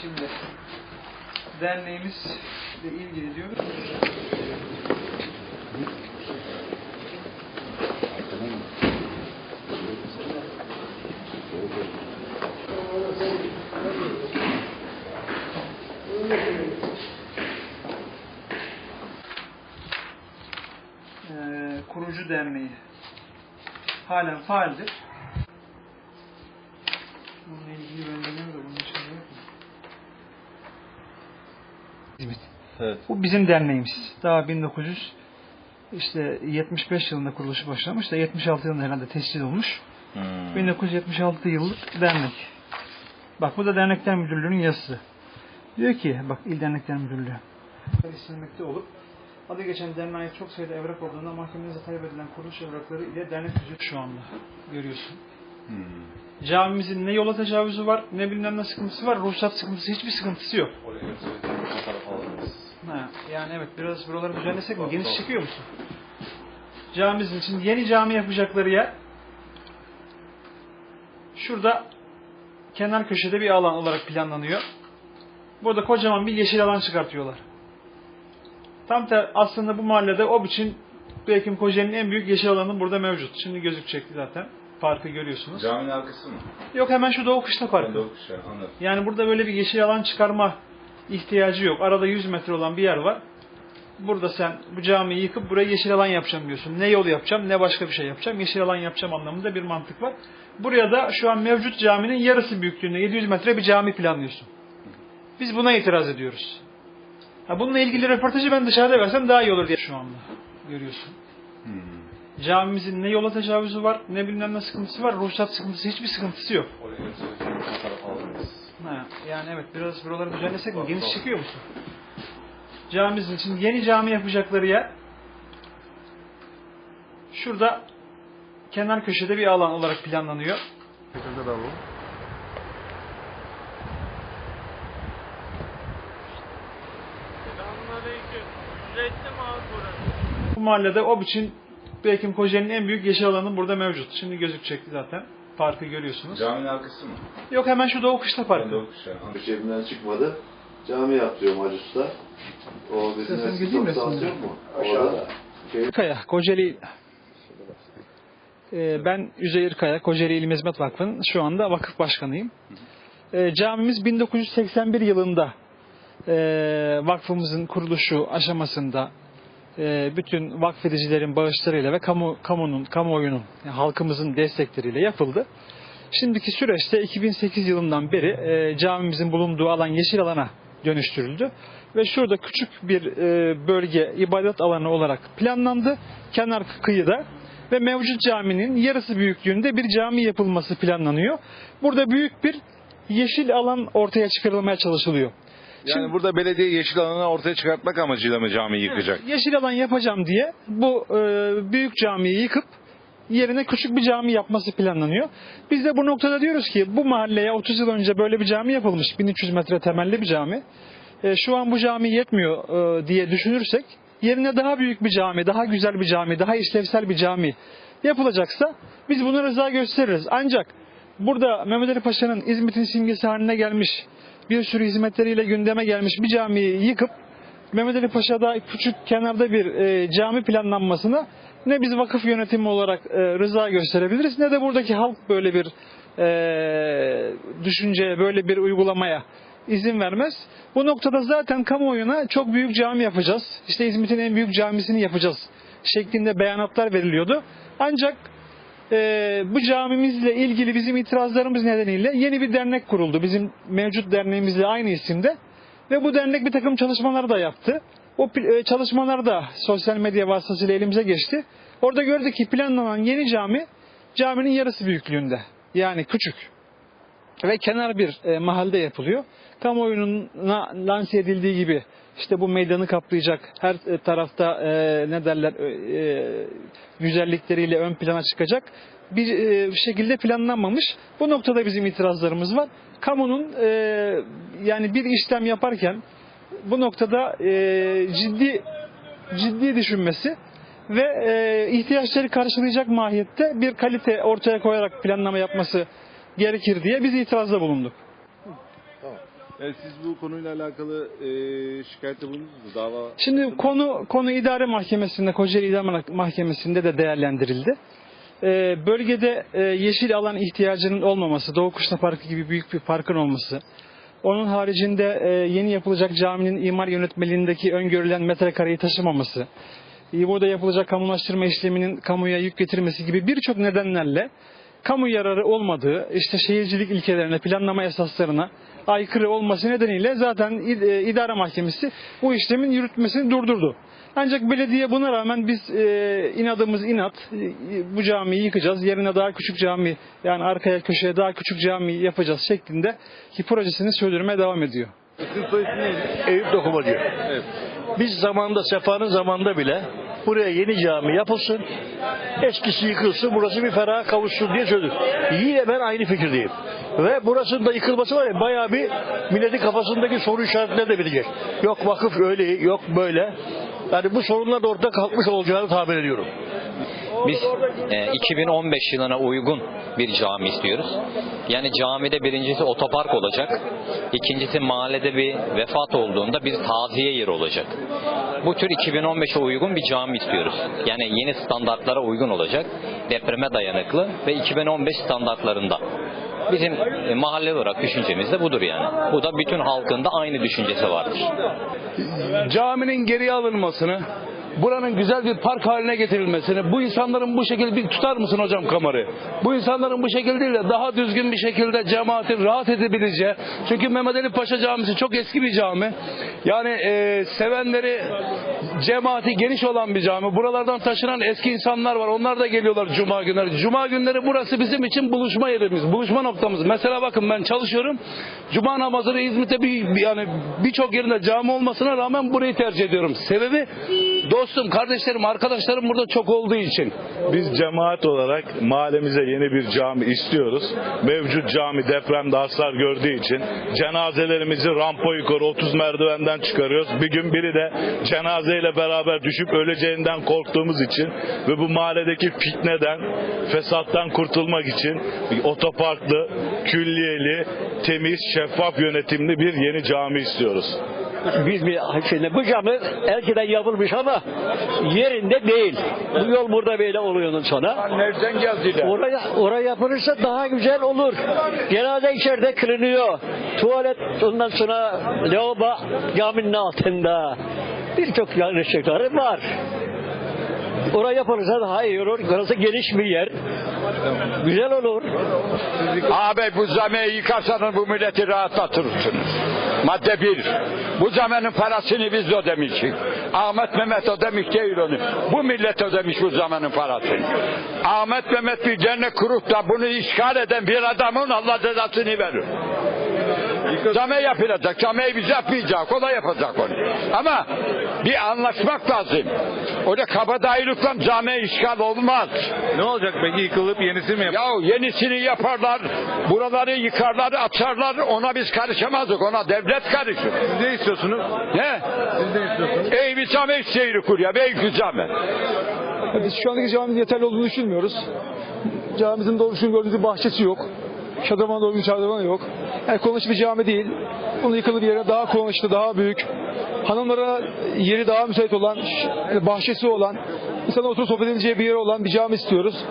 şimdi derneğimizle ilgili diyoruz. Ee, kurucu derneği halen faaldir. Bununla ilgili ben bilmiyorum da bunun içinde yok mu? Hizmet. Evet. Bu bizim derneğimiz. Daha 1900 işte 75 yılında kuruluşu başlamış da 76 yılında herhalde tescil olmuş. Hmm. 1976 yıllık dernek. Bak bu da dernekler müdürlüğünün yazısı. Diyor ki bak il dernekler müdürlüğü. İstenmekte olup adı geçen derneğe çok sayıda evrak olduğunda mahkemenize talep edilen kuruluş evrakları ile dernek düzülüyor şu anda. Görüyorsun. Hmm. Camimizin ne yola tecavüzü var, ne bilmem ne sıkıntısı var, ruhsat sıkıntısı, hiçbir sıkıntısı yok. Ha, yani evet biraz buraları düzenlesek mi? Geniş çıkıyor musun? Camimizin için yeni cami yapacakları yer şurada kenar köşede bir alan olarak planlanıyor. Burada kocaman bir yeşil alan çıkartıyorlar. Tam ter, aslında bu mahallede o için belki Kocaeli'nin en büyük yeşil alanı burada mevcut. Şimdi gözükecek zaten. Parkı görüyorsunuz. Caminin arkası mı? Yok hemen şu Doğu Kışla Parkı. de okuşa anladım. Yani burada böyle bir yeşil alan çıkarma ihtiyacı yok. Arada 100 metre olan bir yer var. Burada sen bu camiyi yıkıp buraya yeşil alan yapacağım diyorsun. Ne yol yapacağım ne başka bir şey yapacağım. Yeşil alan yapacağım anlamında bir mantık var. Buraya da şu an mevcut caminin yarısı büyüklüğünde 700 metre bir cami planlıyorsun. Biz buna itiraz ediyoruz. Ha, bununla ilgili röportajı ben dışarıda versem daha iyi olur diye şu anda. Görüyorsun. Hmm. Camimizin ne yola tecavüzü var ne bilmem ne sıkıntısı var. Ruhsat sıkıntısı hiçbir sıkıntısı yok. Ha, yani evet biraz buraları düzenlesek mi? Geniş çıkıyor musun? Camimizin için yeni cami yapacakları yer şurada kenar köşede bir alan olarak planlanıyor. Mi abi burası? Bu mahallede o için belki Kocaeli'nin en büyük yeşil alanı burada mevcut. Şimdi gözükecek zaten. Parkı görüyorsunuz. Caminin arkası mı? Yok hemen şu Doğu Kışla Parkı. okuşa anladım. Cebimden çıkmadı. Cami yaptırıyorum Hacı Usta. O bizim Sen eski gideyim mi top sahası şimdi? yok mu? Orada. Şey, Kaya, Kocaeli Ee, ben Üzeyir Kaya, Kocaeli İlim Hizmet Vakfı'nın şu anda vakıf başkanıyım. Ee, camimiz 1981 yılında e, vakfımızın kuruluşu aşamasında e, bütün vakfedicilerin bağışlarıyla ve kamu kamunun, kamuoyunun, halkımızın destekleriyle yapıldı. Şimdiki süreçte 2008 yılından beri e, camimizin bulunduğu alan yeşil alana dönüştürüldü. Ve şurada küçük bir e, bölge ibadet alanı olarak planlandı. Kenar kıyıda ve mevcut caminin yarısı büyüklüğünde bir cami yapılması planlanıyor. Burada büyük bir yeşil alan ortaya çıkarılmaya çalışılıyor. Yani burada belediye yeşil alanı ortaya çıkartmak amacıyla mı camiyi yıkacak? Evet, yeşil alan yapacağım diye bu e, büyük camiyi yıkıp yerine küçük bir cami yapması planlanıyor. Biz de bu noktada diyoruz ki bu mahalleye 30 yıl önce böyle bir cami yapılmış. 1300 metre temelli bir cami. E, şu an bu cami yetmiyor e, diye düşünürsek yerine daha büyük bir cami, daha güzel bir cami, daha işlevsel bir cami yapılacaksa biz buna rıza gösteririz. Ancak burada Mehmet Ali Paşa'nın İzmit'in simgesi haline gelmiş, bir sürü hizmetleriyle gündeme gelmiş bir camiyi yıkıp Mehmet Ali Paşa'da küçük kenarda bir e, cami planlanmasına ne biz vakıf yönetimi olarak e, rıza gösterebiliriz ne de buradaki halk böyle bir e, düşünceye, böyle bir uygulamaya izin vermez. Bu noktada zaten kamuoyuna çok büyük cami yapacağız. İşte İzmit'in en büyük camisini yapacağız şeklinde beyanatlar veriliyordu. Ancak e, bu camimizle ilgili bizim itirazlarımız nedeniyle yeni bir dernek kuruldu. Bizim mevcut derneğimizle aynı isimde. Ve bu dernek bir takım çalışmalar da yaptı. O e, çalışmalar da sosyal medya vasıtasıyla elimize geçti. Orada gördük ki planlanan yeni cami caminin yarısı büyüklüğünde. Yani küçük. Ve kenar bir e, mahallede yapılıyor. Kamuoyuna lanse edildiği gibi işte bu meydanı kaplayacak her e, tarafta e, ne derler e, e, güzellikleriyle ön plana çıkacak bir e, şekilde planlanmamış. Bu noktada bizim itirazlarımız var. Kamunun e, yani bir işlem yaparken bu noktada e, ciddi ciddi düşünmesi ve e, ihtiyaçları karşılayacak mahiyette bir kalite ortaya koyarak planlama yapması gerekir diye biz itirazda bulunduk. E, siz bu konuyla alakalı e, şikayette bulundunuz mu? Dava Şimdi konu konu idare mahkemesinde Kocaeli İdare Mahkemesi'nde de değerlendirildi. Ee, bölgede e, yeşil alan ihtiyacının olmaması, Doğu Kuşla Parkı gibi büyük bir parkın olması, onun haricinde e, yeni yapılacak caminin imar yönetmeliğindeki öngörülen metrekareyi taşımaması, e, burada yapılacak kamulaştırma işleminin kamuya yük getirmesi gibi birçok nedenlerle kamu yararı olmadığı, işte şehircilik ilkelerine, planlama esaslarına aykırı olması nedeniyle zaten e, idare mahkemesi bu işlemin yürütmesini durdurdu. Ancak belediye buna rağmen biz e, inadımız inat e, bu camiyi yıkacağız. Yerine daha küçük cami yani arkaya köşeye daha küçük cami yapacağız şeklinde ki projesini sürdürmeye devam ediyor. Eyüp Dokumacı. Evet. Biz zamanında Sefa'nın zamanında bile buraya yeni cami yapılsın, eskisi yıkılsın, burası bir feraha kavuşsun diye söyledik. Yine ben aynı fikirdeyim. Ve burasının da yıkılması var ya bayağı bir milletin kafasındaki soru işaretleri de bitecek. Yok vakıf öyle, yok böyle. Yani bu sorunlar da ortada kalkmış olacağını tahmin ediyorum. Biz e, 2015 yılına uygun bir cami istiyoruz. Yani camide birincisi otopark olacak. İkincisi mahallede bir vefat olduğunda bir taziye yeri olacak. Bu tür 2015'e uygun bir cami istiyoruz. Yani yeni standartlara uygun olacak. Depreme dayanıklı ve 2015 standartlarında. Bizim e, mahalle olarak düşüncemiz de budur yani. Bu da bütün halkın da aynı düşüncesi vardır. caminin geriye alınmasını, buranın güzel bir park haline getirilmesini, bu insanların bu şekilde bir tutar mısın hocam kamerayı? Bu insanların bu şekilde değil de daha düzgün bir şekilde cemaatin rahat edebileceği. Çünkü Mehmet Ali Paşa Camisi çok eski bir cami. Yani e, sevenleri cemaati geniş olan bir cami. Buralardan taşınan eski insanlar var. Onlar da geliyorlar cuma günleri. Cuma günleri burası bizim için buluşma yerimiz, buluşma noktamız. Mesela bakın ben çalışıyorum. Cuma namazını İzmit'te bir yani birçok yerinde cami olmasına rağmen burayı tercih ediyorum. Sebebi dostum, kardeşlerim, arkadaşlarım burada çok olduğu için. Biz cemaat olarak mahallemize yeni bir cami istiyoruz. Mevcut cami depremde hasar gördüğü için cenazelerimizi rampa yukarı 30 merdivenden çıkarıyoruz. Bir gün biri de cenazeyle beraber düşüp öleceğinden korktuğumuz için ve bu mahalledeki fitneden, fesattan kurtulmak için otoparklı, külliyeli, temiz, şeffaf yönetimli bir yeni cami istiyoruz. Biz bir şimdi bu cami eskiden yapılmış ama yerinde değil. Bu yol burada böyle oluyor ondan sonra. Nereden geldiler? Oraya, oraya yapılırsa daha güzel olur. Cenaze içeride kırılıyor. Tuvalet ondan sonra lavabo caminin altında. Birçok yanlışlıkları var. Oraya yapılırsa daha iyi olur. Orası geniş bir yer. Güzel olur. Abi bu zameyi yıkarsanız bu milleti rahatlatırsınız. Madde bir. Bu zamenin parasını biz ödemişiz. Ahmet Mehmet ödemiş değil onu. Bu millet ödemiş bu zamanın parasını. Ahmet Mehmet bir cennet kurup da bunu işgal eden bir adamın Allah cezasını verir. Came yapılacak. Cameyi biz yapmayacak. O da yapacak onu. Ama bir anlaşmak lazım. Öyle kabadayılıkla cami işgal olmaz. Ne olacak peki yıkılıp yenisi mi yap? Ya yenisini yaparlar, buraları yıkarlar, açarlar, ona biz karışamazdık, ona devlet karışır. Siz ne istiyorsunuz? Ne? Siz ne istiyorsunuz? Ey bir cami şehri kur ya, Beylikdüzü cami. Biz şu andaki caminin yeterli olduğunu düşünmüyoruz. Camimizin doğru düzgün gördüğünüz bahçesi yok. Şadraman doğru bir şadraman yok. Yani kullanışlı bir cami değil. Bunu yıkılı bir yere daha kullanışlı, daha büyük. Hanımlara yeri daha müsait olan, bahçesi olan, insanın oturup sohbet edeceği bir yer olan bir cami istiyoruz.